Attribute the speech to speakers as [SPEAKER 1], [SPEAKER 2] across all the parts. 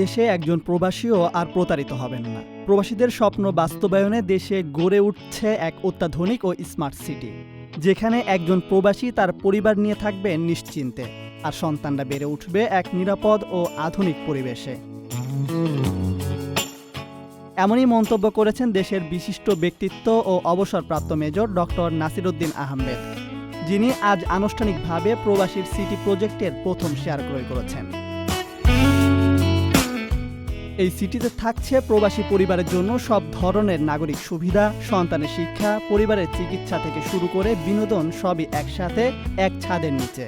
[SPEAKER 1] দেশে একজন প্রবাসীও আর প্রতারিত হবেন না। প্রবাসীদের স্বপ্ন বাস্তবায়নে দেশে গড়ে উঠছে এক অত্যাধুনিক ও স্মার্ট সিটি, যেখানে একজন প্রবাসী তার পরিবার নিয়ে থাকবে নিশ্চিন্তে, আর সন্তানরা বেড়ে উঠবে এক নিরাপদ ও আধুনিক পরিবেশে। এমনই মন্তব্য করেছেন দেশের বিশিষ্ট ব্যক্তিত্ব ও অবসরপ্রাপ্ত মেজর ডক্টর নাসিরুদ্দিন আহমেদ, যিনি আজ আনুষ্ঠানিকভাবে প্রবাসীর সিটি প্রজেক্টের প্রথম শেয়ার ক্রয় করেছেন। এই সিটিতে থাকছে প্রবাসী পরিবারের জন্য সব ধরনের নাগরিক সুবিধা, সন্তানের শিক্ষা, পরিবারের চিকিৎসা থেকে শুরু করে বিনোদন সবই একসাথে এক ছাদের নিচে।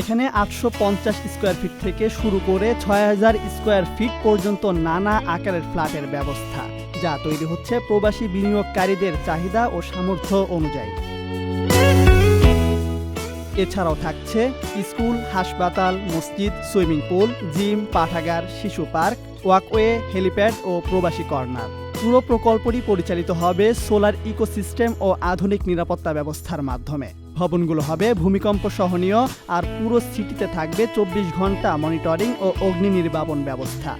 [SPEAKER 1] এখানে আটশো পঞ্চাশ স্কোয়ার ফিট থেকে শুরু করে ছয় হাজার স্কোয়ার ফিট পর্যন্ত নানা আকারের ফ্ল্যাটের ব্যবস্থা, যা তৈরি হচ্ছে প্রবাসী বিনিয়োগকারীদের চাহিদা ও সামর্থ্য অনুযায়ী। এছাড়াও থাকছে স্কুল, হাসপাতাল, মসজিদ, সুইমিং পুল, জিম, পাঠাগার, শিশু পার্ক, ওয়াকওয়ে, হেলিপ্যাড ও প্রবাসী কর্নার। পুরো প্রকল্পটি পরিচালিত হবে সোলার ইকোসিস্টেম ও আধুনিক নিরাপত্তা ব্যবস্থার মাধ্যমে। ভবনগুলো হবে ভূমিকম্প সহনীয় আর পুরো সিটিতে থাকবে চব্বিশ ঘণ্টা মনিটরিং ও অগ্নি নির্বাপন ব্যবস্থা।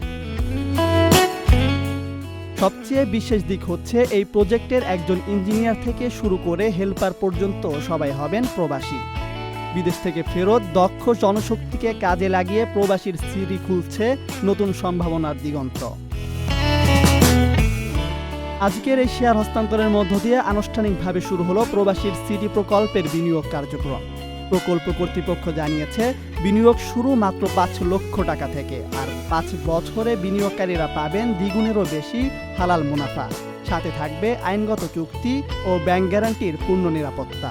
[SPEAKER 1] সবচেয়ে বিশেষ দিক হচ্ছে এই প্রজেক্টের একজন ইঞ্জিনিয়ার থেকে শুরু করে হেল্পার পর্যন্ত সবাই হবেন প্রবাসী। বিদেশ থেকে ফেরত, দক্ষ জনশক্তিকে কাজে লাগিয়ে প্রবাসীর সিঁড়ি খুলছে নতুন সম্ভাবনার দিগন্ত। আজকের এই শেয়ার হস্তান্তরের মধ্য দিয়ে আনুষ্ঠানিকভাবে শুরু হলো প্রবাসীর সিটি প্রকল্পের বিনিয়োগ কার্যক্রম। প্রকল্প কর্তৃপক্ষ জানিয়েছে, বিনিয়োগ শুরু মাত্র পাঁচ লক্ষ টাকা থেকে, আর পাঁচ বছরে বিনিয়োগকারীরা পাবেন দ্বিগুণেরও বেশি হালাল মুনাফা। সাথে থাকবে আইনগত চুক্তি ও ব্যাংক গ্যারান্টির পূর্ণ নিরাপত্তা।